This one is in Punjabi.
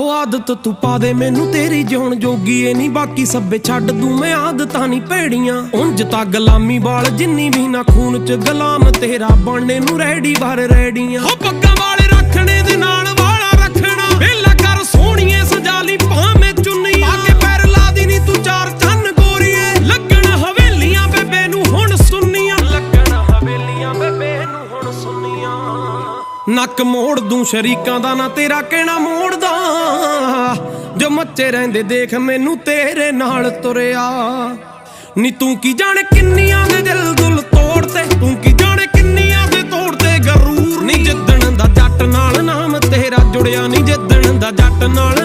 ਹੋ ਆਦਤ ਤੂੰ ਪਾ ਦੇ ਮੈਨੂੰ ਤੇਰੀ ਜਿਉਣ ਜੋਗੀ ਏ ਨਹੀਂ ਬਾਕੀ ਸੱਬੇ ਛੱਡ ਦੂੰ ਮੈਂ ਆਦਤਾਂ ਨਹੀਂ ਭੈੜੀਆਂ। ਉਂਝ ਤਾਂ ਗੁਲਾਮੀ ਵਾਲ ਜਿੰਨੀ ਵੀ ਨਾ ਖੂਨ ਚ ਗੁਲਾਮ ਤੇਰਾ ਬਣਨੇ ਨੂੰ ਰੈਡੀ ਬਾਰ ਰੈਡੀਆਂ। ਹੋ ਪੱਗਾਂ ਵਾਲੇ ਰੱਖਣੇ ਦੇ ਨਾਲ ਵਾਲਾ ਰੱਖਣਾ ਵੇਲਾ ਕਰ ਸੋਹਣੀਏ ਸਜਾ ਲਈ ਭਾਵੇਂ ਚੁੰਨੀ ਪਾ ਕੇ ਪੈਰ ਲਾ ਦੀ ਨੀ ਤੂੰ ਚਾਰ ਚੰਨ ਗੋਰੀਏ। ਲੱਗਣ ਹਵੇਲੀਆਂ ਬੇਬੇ ਨੂੰ ਹੁਣ ਸੁੰਨੀਆਂ ਲੱਗਣ ਹਵੇਲੀਆਂ ਬੇਬੇ ਨੂੰ ਹੁਣ ਸੁੰਨੀਆਂ ਨੱਕ ਮੋੜ ਦੂੰ ਸ਼ਰੀਕਾਂ ਦਾ, ਨਾ ਤੇਰਾ ਕਹਿਣਾ ਮੋੜਦਾ। ਜੋ ਮੱਚੇ ਰਹਿੰਦੇ ਦੇਖ ਮੈਨੂੰ ਤੇਰੇ ਨਾਲ ਤੁਰਿਆ। ਨੀ ਤੂੰ ਕੀ ਜਾਣੇ ਕਿੰਨੀਆਂ ਦੇ ਦਿਲ ਦੁਲ ਤੋੜਤੇ, ਤੂੰ ਕੀ ਜਾਣੇ ਕਿੰਨੀਆਂ ਦੇ ਤੋੜਤੇ ਗਰੂਰ। ਨੀ ਜਿੱਦਣ ਦਾ ਜੱਟ ਨਾਲ ਨਾਮ ਤੇਰਾ ਜੁੜਿਆ, ਨੀ ਜਿੱਦਣ ਦਾ ਜੱਟ ਨਾਲ